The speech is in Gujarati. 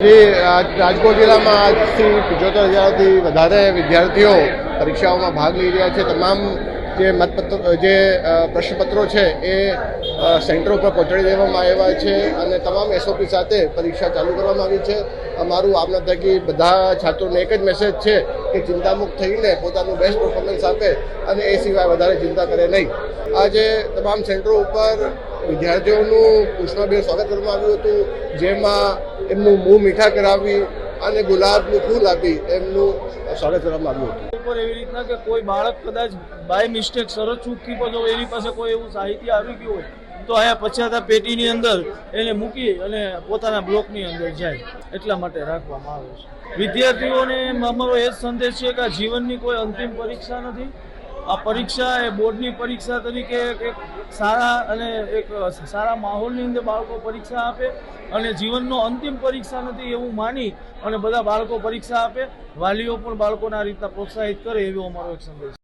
રાજકોટ જિલ્લામાં આજથી પંચોતેર હજારથી વધારે વિદ્યાર્થીઓ પરીક્ષાઓમાં ભાગ લઈ રહ્યા છે. તમામ જે મતપત્રો, જે પ્રશ્નપત્રો છે એ સેન્ટરો ઉપર પહોંચાડી દેવામાં આવ્યા છે અને તમામ એસઓપી સાથે પરીક્ષા ચાલુ કરવામાં આવી છે. અમારું આપના થકી બધા છાત્રોને એક જ મેસેજ છે કે ચિંતામુક્ત થઈને પોતાનું બેસ્ટ પરફોર્મન્સ આપે અને એ સિવાય વધારે ચિંતા કરે નહીં. આજે તમામ સેન્ટરો ઉપર વિદ્યાર્થીઓનું કૃષ્ણભેર સ્વાગત કરવામાં આવ્યું હતું. જેમાં એમનું મોં મીઠા કરાવી અને ગુલાબનું ફૂલ આપી એમનું સ્વાગત કરવામાં આવ્યું હતું. ઉપર એવી રીતના કે કોઈ બાળક કદાચ બાય મિસ્ટેક સરસ ચૂકથી પણ જો એની પાસે કોઈ એવું સાહિત્ય આવી ગયું હોય તો અહીંયા પછાતા પેટીની અંદર એને મૂકી અને પોતાના બ્લોકની અંદર જાય. એટલા માટે રાખવામાં આવે છે. વિદ્યાર્થીઓને અમારો એ જ સંદેશ છે કે આ જીવનની કોઈ અંતિમ પરીક્ષા નથી. આ પરીક્ષા એ બોર્ડની પરીક્ષા તરીકે એક સારા અને એક સારા માહોલની અંદર બાળકો પરીક્ષા આપે અને જીવનનો અંતિમ પરીક્ષા નથી એવું માની અને બધા બાળકો પરીક્ષા આપે. વાલીઓ પણ બાળકોને આ રીતના પ્રોત્સાહિત કરે એવો અમારો એક સંદેશ